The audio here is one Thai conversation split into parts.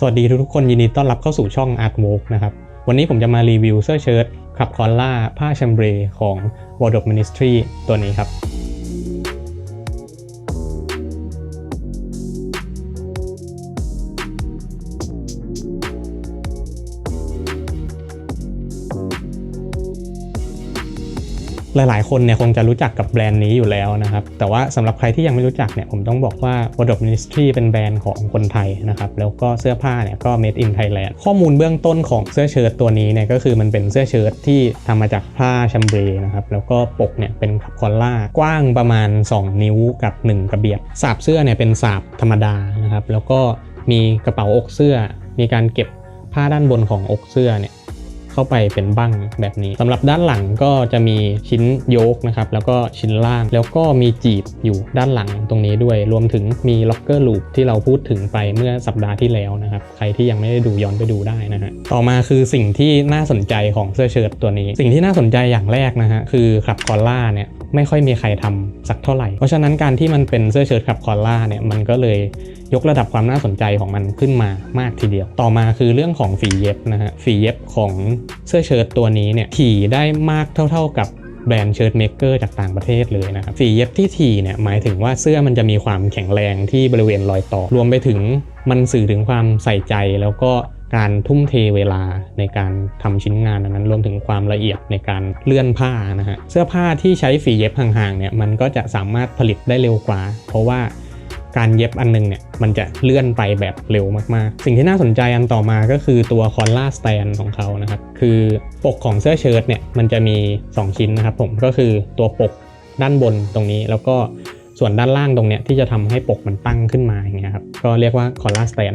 สวัสดีทุกๆคนยินดีต้อนรับเข้าสู่ช่อง Art w o k นะครับ วันนี้ผมจะมารีวิวเสื้อเชิ้ตขับคอลล่าผ้าแชมเบรของ Wardrobe Ministry ตัวนี้ครับ หลาย ๆ คนเนี่ยคงจะรู้จักกับแบรนด์นี้อยู่แล้วนะครับ แต่ว่าสำหรับใครที่ยังไม่รู้จักเนี่ยผมต้องบอกว่า Wardrobe Ministry เป็นแบรนด์ของคนไทยนะครับแล้วก็เสื้อผ้าเนี่ยก็ made in Thailand ข้อมูลเบื้องต้นของเสื้อเชิ้ตตัวนี้เนี่ยก็คือมันเป็นเสื้อเชิ้ตที่ทำมาจากผ้าแชมเบรนะครับแล้วก็ปกเนี่ยเป็นคับคอลล่ากว้างประมาณ 2 นิ้วกับ 1 กระเบียดสาบเสื้อเนี่ยเป็นสาบธรรมดานะครับแล้วก็มีกระเป๋าอกเสื้อ มีการเก็บผ้าด้านบนของอกเสื้อเนี่ย เข้าไปเป็นบั้งแบบนี้สำหรับด้านหลังก็จะมีชิ้นโยกนะครับแล้วก็ชิ้นล่างแล้วก็มีจีบอยู่ด้านหลังตรงนี้ด้วย รวมถึงมีล็อกเกอร์ลูปที่เราพูดถึงไปเมื่อสัปดาห์ที่แล้วนะครับ ใครที่ยังไม่ได้ดูย้อนไปดูได้นะฮะต่อมาคือสิ่งที่น่าสนใจของเสื้อเชิ้ตตัวนี้ สิ่งที่น่าสนใจอย่างแรกนะฮะคือคลับคอล่าเนี่ย ไม่ค่อยมีใครทำสักเท่าไหร่ เพราะฉะนั้นการที่มันเป็นเสื้อเชิ้ตคลับคอลล่าเนี่ยมันก็เลยยกระดับความน่าสนใจของมันขึ้นมามากทีเดียว ต่อมาคือเรื่องของฝีเย็บนะฮะฝีเย็บของเสื้อเชิ้ตตัวนี้เนี่ยถี่ได้มากเท่า ๆกับแบรนด์เชิ้ตเมกเกอร์จากต่างประเทศเลยนะครับฝีเย็บที่ถี่เนี่ยหมายถึงว่าเสื้อมันจะมีความแข็งแรงที่บริเวณรอยต่อ รวมไปถึงมันสื่อถึงความใส่ใจแล้วก็ การทุ่มเทเวลาในการทำชิ้นงานนั้นรวมถึงความละเอียดในการเลื่อนผ้านะฮะเสื้อผ้าที่ใช้ฝีเย็บห่างๆเนี่ยมันก็จะสามารถผลิตได้เร็วกว่า เพราะว่าการเย็บอันนึงเนี่ยมันจะเลื่อนไปแบบเร็วมากๆ สิ่งที่น่าสนใจอันต่อมาก็คือตัวคอลล่าสแตนของเขานะครับ คือปกของเสื้อเชิ้ตเนี่ยมันจะมี 2 ชิ้นนะครับผมก็คือตัวปกด้านบนตรงนี้แล้วก็ส่วนด้านล่างตรงเนี้ยที่จะทำให้ปกมันตั้งขึ้นมาอย่างเงี้ยครับก็เรียกว่าคอลล่าสแตน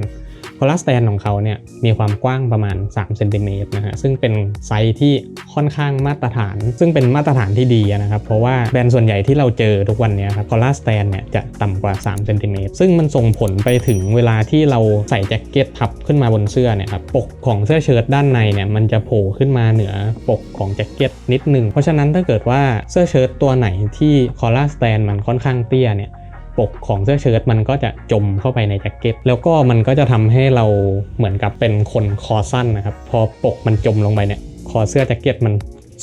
ลลาสแตนของเขาเนี่ยมีความกว้างประมาณ3เซนติเมตรนะฮะซึ่งเป็นไซส์ที่ค่อนข้างมาตรฐาน ซึ่งเป็นมาตรฐานที่ดีนะครับ เพราะว่าแบรนด์ส่วนใหญ่ที่เราเจอทุกวันนี้ครับคอลลาสแตนเนี่ยจะต่ำกว่า3เซนติเมตรซึ่งมันส่งผลไปถึงเวลาที่เราใส่แจ็คเก็ตทับขึ้นมาบนเสื้อเนี่ยครับปกของเสื้อเชิ้ตด้านในเนี่ยมันจะโผล่ขึ้นมาเหนือปกของแจ็คเก็ตนิดนึงเพราะฉะนั้นถ้าเกิดว่าเสื้อเชิ้ตตัวไหนที่คอลลาสแตนมันค่อนข้างเตี้ยเนี่ย ปกของเสื้อเชิ้ตมันก็จะจมเข้าไปในแจ็คเก็ตแล้วก็มันก็จะทำให้เราเหมือนกับเป็นคนคอสั้นนะครับ พอปกมันจมลงไปเนี่ยคอเสื้อแจ็คเก็ตมัน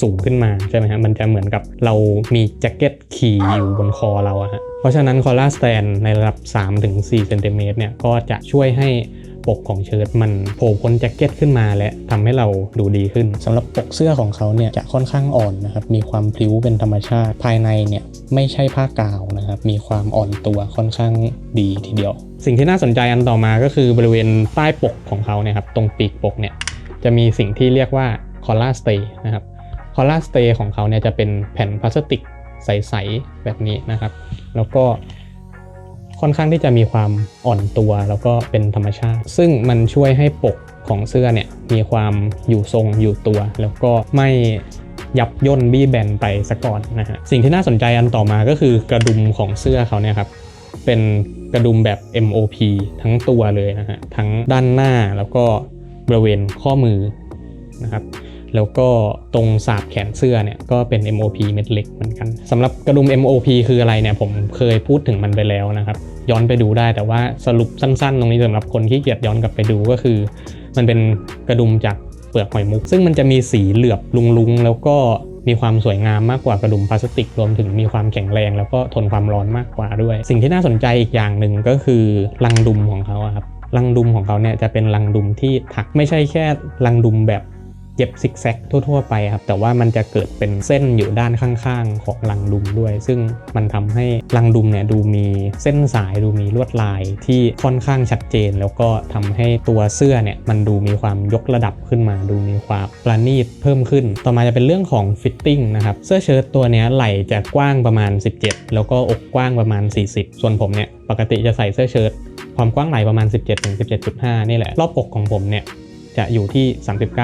สูงขึ้นมาใช่ไหมฮะมันจะเหมือนกับเรามีแจ็คเก็ตขี่อยู่บนคอเราอะฮะเพราะฉะนั้นคอลลาสแตนในระดับ 3-4เซนติเมตรเนี่ยก็จะช่วยให้ ปกของเชิ้ตมันโผล่พ้นแจ็คเก็ตขึ้นมาและทำให้เราดูดีขึ้นสำหรับปกเสื้อของเขาเนี่ยจะค่อนข้างอ่อนนะครับมีความพลิ้วเป็นธรรมชาติภายในเนี่ยไม่ใช่ผ้ากาวนะครับมีความอ่อนตัวค่อนข้างดีทีเดียว สิ่งที่น่าสนใจอันต่อมาก็คือบริเวณใต้ปกของเขาเนี่ยครับตรงปีกปกเนี่ยจะมีสิ่งที่เรียกว่าคอลลาสเตย์นะครับคอลลาสเตย์ของเขาเนี่ยจะเป็นแผ่นพลาสติกใส ๆ แบบนี้นะครับ แล้วก็ ค่อนข้างที่จะมีความอ่อนตัวแล้วก็เป็นธรรมชาติ ซึ่งมันช่วยให้ปกของเสื้อเนี่ยมีความอยู่ทรงอยู่ตัว แล้วก็ไม่ยับย่นบี้แบนไปซะก่อนนะฮะสิ่งที่น่าสนใจอันต่อมาก็คือกระดุมของเสื้อเขาเนี่ยครับเป็นกระดุมแบบ MOP ทั้งตัวเลยนะฮะทั้งด้านหน้าแล้วก็บริเวณข้อมือนะครับแล้วก็ตรงสาบแขนเสื้อเนี่ยก็เป็น MOP เม็ดเล็กเหมือนกันสำหรับกระดุม MOP คืออะไรเนี่ยผมเคยพูดถึงมันไปแล้วนะครับ ย้อนไปดูได้ แต่ว่าสรุปสั้นๆ ตรงนี้สำหรับคนที่เกียจย้อนกลับไปดูก็คือ มันเป็นกระดุมจากเปลือกหอยมุก ซึ่งมันจะมีสีเหลือบลุงๆ แล้วก็มีความสวยงามมากกว่ากระดุมพลาสติกรวมถึงมีความแข็งแรง แล้วก็ทนความร้อนมากกว่าด้วย สิ่งที่น่าสนใจอีกอย่างหนึ่งก็คือลังดุมของเขาครับลังดุมของเขาเนี่ยจะเป็นลังดุมที่ถักไม่ใช่แค่ลังดุมแบบ เย็บซิกแซกทั่ว ๆ ไปครับ แต่ว่ามันจะเกิดเป็นเส้นอยู่ด้านข้างๆ ของลังดุมด้วย ซึ่งมันทำให้ลังดุมเนี่ยดูมีเส้นสายดูมีลวดลายที่ค่อนข้างชัดเจน แล้วก็ทำให้ตัวเสื้อเนี่ยมันดูมีความยกระดับขึ้นมา ดูมีความประณีตเพิ่มขึ้น ต่อมาจะเป็นเรื่องของฟิตติ้งนะครับเสื้อเชิ้ตตัวเนี้ยไหล่จะกว้างประมาณ 17 แล้วก็อกกว้างประมาณ 40 ส่วนผมเนี่ยปกติจะใส่เสื้อเชิ้ตความกว้างไหล่ประมาณ 17-17.5 นี่แหละ รอบอกของผมเนี่ย จะอยู่ที่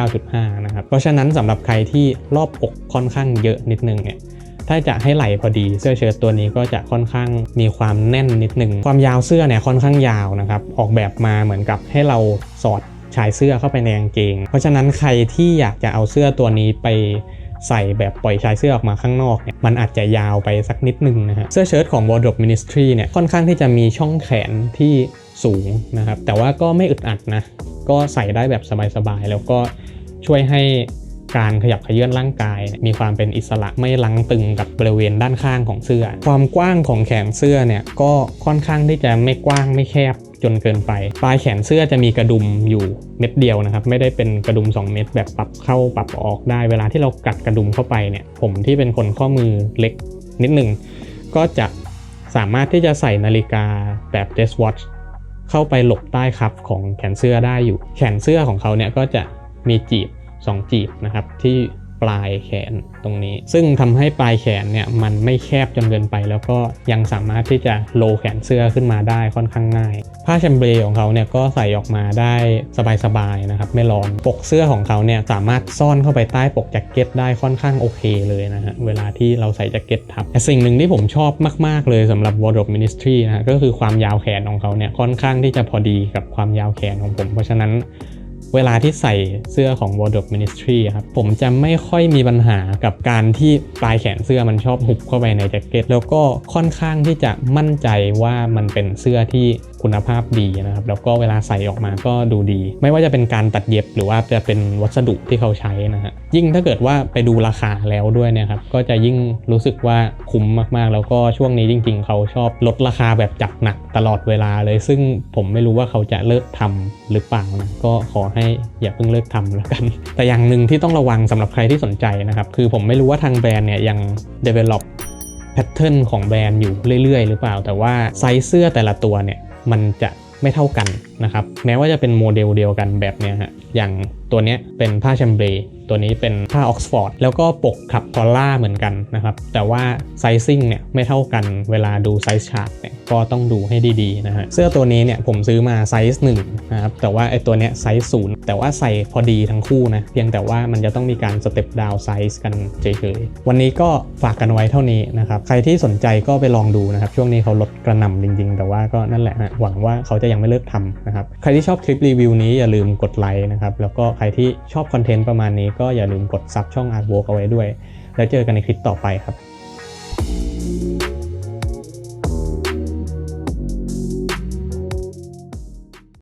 39.5 นะครับ เพราะฉะนั้นสำหรับใครที่รอบอกค่อนข้างเยอะนิดนึงเนี่ยถ้าจะให้ไหลพอดีเสื้อเชิ้ตตัวนี้ก็จะค่อนข้างมีความแน่นนิดนึง ความยาวเสื้อเนี่ยค่อนข้างยาวนะครับ ออกแบบมาเหมือนกับให้เราสอดชายเสื้อเข้าไปในกางเกง เพราะฉะนั้นใครที่อยากจะเอาเสื้อตัวนี้ไปใส่แบบปล่อยชายเสื้อออกมาข้างนอกเนี่ยมันอาจจะยาวไปสักนิดนึงนะฮะเสื้อเชิ้ตของ Wardrobe Ministry เนี่ยค่อนข้างที่จะมีช่องแขนที่สูงนะครับแต่ว่าก็ไม่อึดอัดนะ ก็ใส่ได้แบบสบายๆ แล้วก็ช่วยให้การขยับขยื่นร่างกายมีความเป็นอิสระไม่ลังตึงกับบริเวณด้านข้างของเสื้อ ความกว้างของแขนเสื้อเนี่ยก็ค่อนข้างที่จะไม่กว้างไม่แคบจนเกินไป ปลายแขนเสื้อจะมีกระดุมอยู่เม็ดเดียวนะครับ ไม่ได้เป็นกระดุม 2 เม็ดแบบปรับเข้าปรับออกได้ เวลาที่เรากัดกระดุมเข้าไปเนี่ย ผมที่เป็นคนข้อมือเล็กนิดหนึ่งก็จะสามารถที่จะใส่นาฬิกาแบบ desk watch เข้าไปหลบใต้คับของแขนเสื้อได้อยู่ แขนเสื้อของเขาเนี่ยก็จะมีจีบ 2 จีบนะครับที่ ปลายแขนตรงนี้ ซึ่งทำให้ปลายแขนเนี่ยมันไม่แคบจนเกินไป แล้วก็ยังสามารถที่จะโลแขนเสื้อขึ้นมาได้ค่อนข้างง่าย ผ้าแชมเบรของเขาเนี่ยก็ใส่ออกมาได้สบายๆนะครับไม่ร้อนปกเสื้อของเขาเนี่ยสามารถซ่อนเข้าไปใต้ปกแจ็คเก็ตได้ค่อนข้างโอเคเลยนะฮะเวลาที่เราใส่แจ็คเก็ตทับแต่สิ่งหนึ่งที่ผมชอบมากๆเลยสำหรับ Wardrobe Ministry นะก็คือความยาวแขนของเขาเนี่ยค่อนข้างที่จะพอดีกับความยาวแขนของผม เพราะฉะนั้น เวลาที่ใส่เสื้อของ Wardrobe Ministry ครับ ผมจะไม่ค่อยมีปัญหากับการที่ปลายแขนเสื้อมันชอบหุบเข้าไปในแจ็คเก็ตแล้วก็ค่อนข้างที่จะมั่นใจว่ามันเป็นเสื้อที่คุณภาพดีนะครับ แล้วก็เวลาใส่ออกมาก็ดูดี ไม่ว่าจะเป็นการตัดเย็บหรือว่าจะเป็นวัสดุที่เขาใช้นะฮะยิ่งถ้าเกิดว่าไปดูราคาแล้วด้วยเนี่ยครับก็จะยิ่งรู้สึกว่าคุ้มมากๆ แล้วก็ช่วงนี้จริง ๆ เขาชอบลดราคาแบบจัดหนักตลอดเวลาเลย ซึ่งผมไม่รู้ว่าเขาจะเลิกทำหรือเปล่านะก็ขอให้อย่าเพิ่งเลิกทำแล้วกัน แต่อย่างหนึ่งที่ต้องระวังสำหรับใครที่สนใจนะครับคือผมไม่รู้ว่าทางแบรนด์เนี่ยยัง develop แพทเทิร์นของแบรนด์อยู่เรื่อยๆ หรือเปล่า แต่ว่าไซส์เสื้อแต่ละตัวเนี่ย มันจะไม่เท่ากัน นะครับแม้ว่าจะเป็นโมเดลเดียวกันแบบเนี้ยฮะอย่างตัวเนี้ยเป็นผ้าแชมเบรตัวนี้เป็นผ้าออกซฟอร์ดแล้วก็ปกขับคอลล่าเหมือนกันนะครับ แต่ว่าไซซิ่งเนี่ยไม่เท่ากันเวลาดูไซส์ชาร์ตเนี่ยก็ต้องดูให้ดีๆนะฮะเสื้อตัวนี้เนี่ยผมซื้อมาไซส์หนึ่งนะครับแต่ว่าไอตัวเนี้ยไซส์ศูนย์แต่ว่าใส่พอดีทั้งคู่นะเพียงแต่ว่ามันจะต้องมีการสเต็ปดาวไซส์กันเฉยๆวันนี้ก็ฝากกันไว้เท่านี้นะครับใครที่สนใจก็ไปลองดูนะครับช่วงนี้เขาลดกระหน่ำจริงๆ แต่ว่าก็นั่นแหละฮะหวังว่าเขาจะยังไม่เลิกทำนะครับ ใครที่ชอบคลิปรีวิวนี้อย่าลืมกดไลค์นะครับ แล้วก็ใครที่ชอบคอนเทนต์ประมาณนี้ก็อย่าลืมกดซับช่อง Artwork เอาไว้ด้วย แล้วเจอกันในคลิปต่อไปครับ